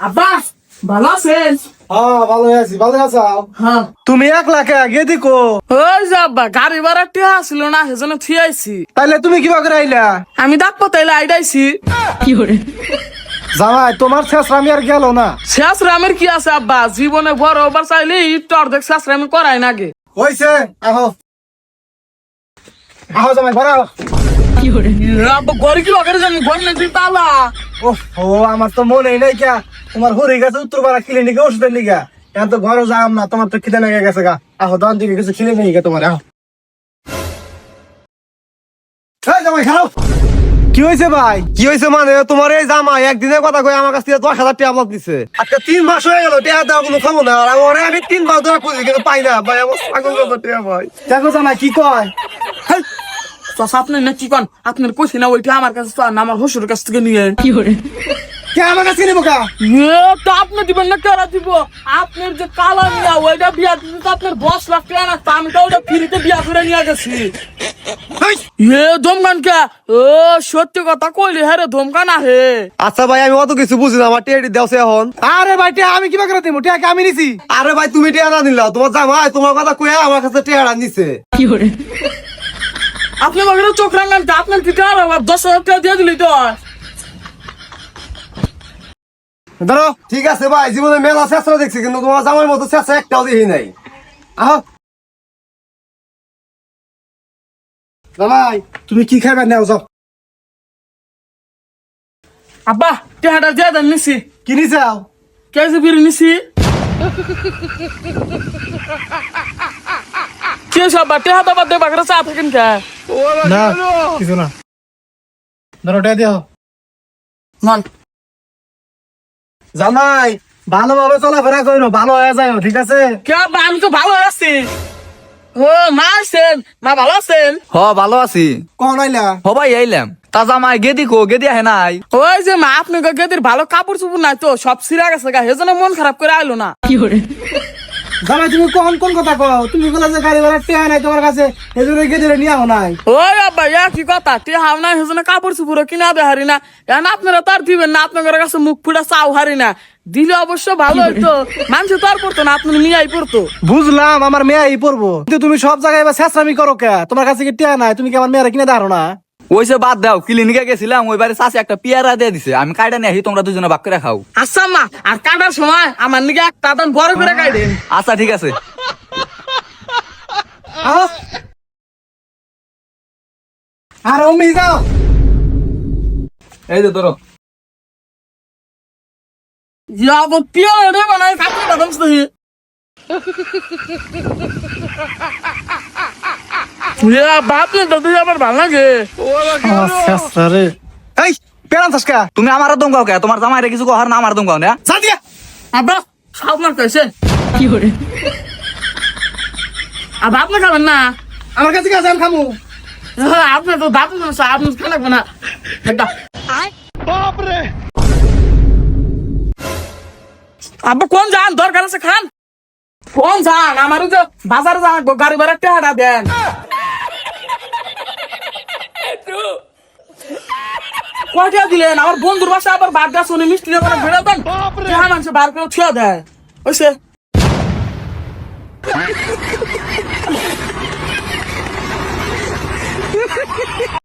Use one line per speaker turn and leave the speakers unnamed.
আব্বা ভালো আছেন?
হ্যাঁ ভালো আছি ভালো আছো?
হ্যাঁ।
তুমি এক লাখ আগে দিকো
ওই যে আব্বা গাড়ি ভাড়া টিয়া আসছিল না সেজন্য থিয়াইছি
তাইলে তুমি কিবা করে আইলা?
আমি ডাক পাতাইলে আইডাইছি
জামাই তোমার শেষ আমি আর গেল না?
শেষ রামের কি আছে আব্বা? জীবনে বড় ওবার চাইলে ইট অর্ধেক শেষ রামি করাই নাগে
হইছে আহো। আহো জামাই ঘরে ও আমার তো মনে নাই কে। তোমার হরে গেছে উত্তরপাড়া ক্লিনিকে ওষুধের লিগা এখন তো ঘরে যাম না তোমার তো খিদে লেগে গেছে গা। আহো দন দিকে কিছু খিদে নেই তোমার আহো। এই খাও। কি হয়েছে ভাই?
কি হয়েছে মানে? তোমার এই জামা একদিনের কথা কই আমার কাছ থেকে দশ হাজার টাকা ব্লক দিছে।
আজকে তিন মাস হয়ে গেল টিয়া দেওয়া কোনো খাব না আর আমার আমি তিন মাস ধরে খুঁজি কিন্তু পাই না। ভাই আমার পাগল ভাই? দেখো জামাই কি কয়?
হেই, চাচা আপনি না কি কন? আপনার কইছি না ওইটা আমার কাছে চান আমার হসুর কাছ থেকে নিয়ে
কে আমার কাছে নেব কা?
এ, তো আপনি দিবেন না কেরা দিব? আপনার যে কালা নিয়া ওইটা বিয়া দিতে তো আপনার দশ লাখ টাকা না আমি তো ওইটা ফ্রিতে বিয়া করে নিয়ে গেছি। এ ধমকান কে? ও সত্যি কথা কইলি হ্যাঁ রে ধমকান আহে।
আচ্ছা ভাই আমি অত কিছু বুঝি না আমার টিয়াটি দেওছে এখন।
আরে ভাই টিয়া আমি কিবা করে দেবো টিয়া আমি নিছি।
আরে ভাই তুমি টিয়া না দিলা তোমার জামাই তোমার কথা কয়ে আমার কাছে টিয়াটা নিছে।
আপনি আমাকে চোখ রাঙান আপনার আমার দশ হাজার টাকা দিয়ে দিলি তো।
ধরো
ঠিক আছে ভাই জীবনে মেলা চেষ্টা দেখছি কিন্তু তোমার জামাই মতো চেষ্টা একটাও দেখি নাই।
আহো। জামাই তুমি কি খাইবে নাও যাও।
আব্বা টাকাটা দিয়ে দেন নিছি।
কি নিছাও
কেজি বিড়ি নিছি। কি সব বাটে হাতা বাদে বাগরা চা থাকেন কে?
না কিছু না। ধরো টিয়া দিও
নন
জামাই ভালোভাবে চলাফেরা করো ভালো হয়ে যায় ঠিক আছে?
কে আব্বা আমি তো ভালো আছি? ও মা আছেন মা ভালো আছেন?
হ ভালো আছি।
কখন আইলা
হবাই আইলাম তা জামাই গেদি কো গেদি আহে নাই?
ওই যে মা আপনি গেদির ভালো কাপড় চুপুর নাই তো সব সিরা গেছে গা সেজন্য মন খারাপ করে আইলো না।
জামাই তুমি কখন কোন কথা কও? তুমি বলে যে গাড়ি ভাড়া টিয়া নাই তোমার কাছে এজন্য নিয়ে আও নাই।
ওই আব্বা ইয়া কি কথা? তুই হাও না সেজন্য কাপড় চুপুর কিনা না। এখন আপনারা তো আর দিবেন না আপনাদের কাছে মুখ ফুটা চাও হারি না। দিলে অবশ্য ভালো হইতো। মানুষ তো আর পড়তো না আপনার নিয়াই পড়তো।
বুঝলাম আমার মেয়ে পড়ব। কিন্তু তুমি সব জায়গায় এবার শেষরামি করো কে? তোমার কাছে কি টিয়া নাই? তুমি কি আমার মেয়েরা কিনে দাঁড়ো না?
ওই সে বাদ দাও ক্লিনিকে গেছিলাম ওই বাড়ি চাষে একটা পিয়ারা দিয়ে দিছে। আমি কাইটা নিয়ে আসি তোমরা দুজনে বাক করে খাও।
আচ্ছা মা আর কাটার সময় আমার নিকে একটা দান বড় করে কাইদেন
আচ্ছা ঠিক আছে!
আর অম্মি যাও।
এই যে ধরো।
ইয়া বো পিও রে বানাই বাপ নে দাদু আমার ভালো লাগে।
রে এই পেরান থাসকা
তুমি আমার দম গাও কে? তোমার জামাইরে কিছু কহার না আমার দম গাও না
যা দিয়া।
আব্বা সব মার কইছে কি করে আবার আপনি খাবেন না?
আমার কাছে কাছে আমি খামু।
হ্যাঁ, আপনি তো দাঁত সমস্যা আপনি খান লাগবে না। একটা আব্বা কোন যান দরকার আছে খান। কোন যান আমার যে বাজারে যান গাড়ি ভাড়া টেহাটা দেন। কয়টা দিলেন? আমার বন্ধুর বাসা আবার বাদ গাছ উনি মিষ্টি করে বেড়া দেন? টেহা মানুষ বার করে ছুয়া দেয়। ওইসে